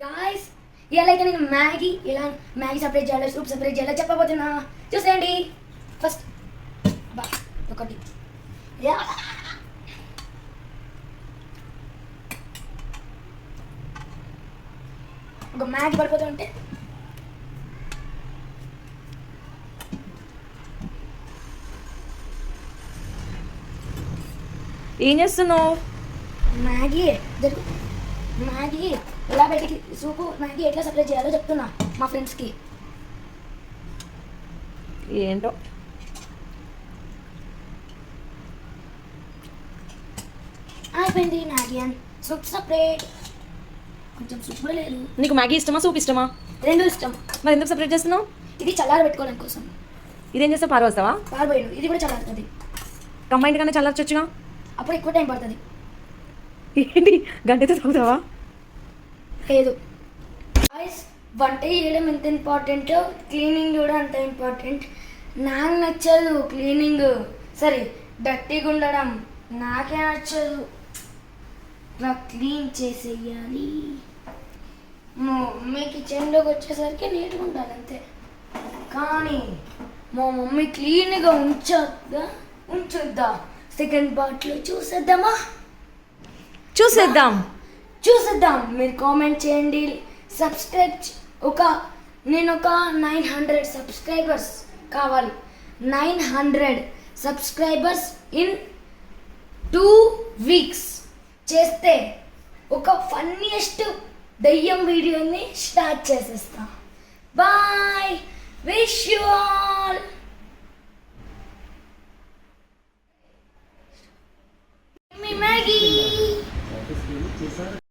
Guys ఇలా నేను Maggi ఇలా మ్యాగీ సపరేట్ చేయాలి సూప్ సపరేట్ చేయాలి చెప్పబోతున్నా. చూసేయండి. ఫస్ట్ బా ఒకటి. ఒక మ్యాగీ పడిపోతూ ఉంటే. ఏం చేస్తున్నావు? మ్యాగీ జరుగు మ్యాగీ ఎలా బయటికి సూపు మ్యాగీ ఎట్లా సపరేట్ చేయాలో చెప్తున్నా మా ఫ్రెండ్స్కి. ఏంటో? అయిపోయింది మ్యాగీ అండ్ సూప్ సపరేట్. కొంచెం సూప్ కూడా లేదు. నీకు మ్యాగీ ఇష్టమా? సూప్ ఇష్టమా? రెండు ఇష్టం. మరి ఎందుకు సపరేట్ చేస్తున్నావు? ఇది చల్లార పెట్టుకోవడం కోసం. ఇదేం చేస్తే పారవస్తావా పారిపోయాడు ఇది కూడా చల్లారుతుంది. కంబైండ్ గానే చల్లార్చొచ్చుగా? అప్పుడు ఎక్కువ టైం పడుతుంది. ఏంటి? గంటతో తాగుతావా లేదు. ఐస్ వంట చేయడం ఎంత ఇంపార్టెంట్ క్లీనింగ్ కూడా అంత ఇంపార్టెంట్ నాకు నచ్చదు క్లీనింగ్ సరే డర్టీగా ఉండడం నాకే నచ్చదు. నాకు క్లీన్ చేసేయాలి. మా మమ్మీ కిచెన్లోకి వచ్చేసరికి నీట్గా ఉండాలి అంతే. కానీ మా మమ్మీ క్లీన్గా ఉంచొద్దా? ఉంచొద్దా. సెకండ్ పార్ట్లో చూసేద్దామా? చూసేద్దాం. చూసేద్దాం. మీరు కామెంట్ చేయండి. సబ్స్క్రైబ్ ఒక నేను ఒక నైన్ హండ్రెడ్ సబ్స్క్రైబర్స్ కావాలి. Nine hundred subscribers in two weeks చేస్తే ఒక ఫన్నీయెస్ట్ దయ్యం వీడియోని స్టార్ట్ చేసేస్తా. బాయ్ విష్ యూ ఆల్ మీ మ్యాగీ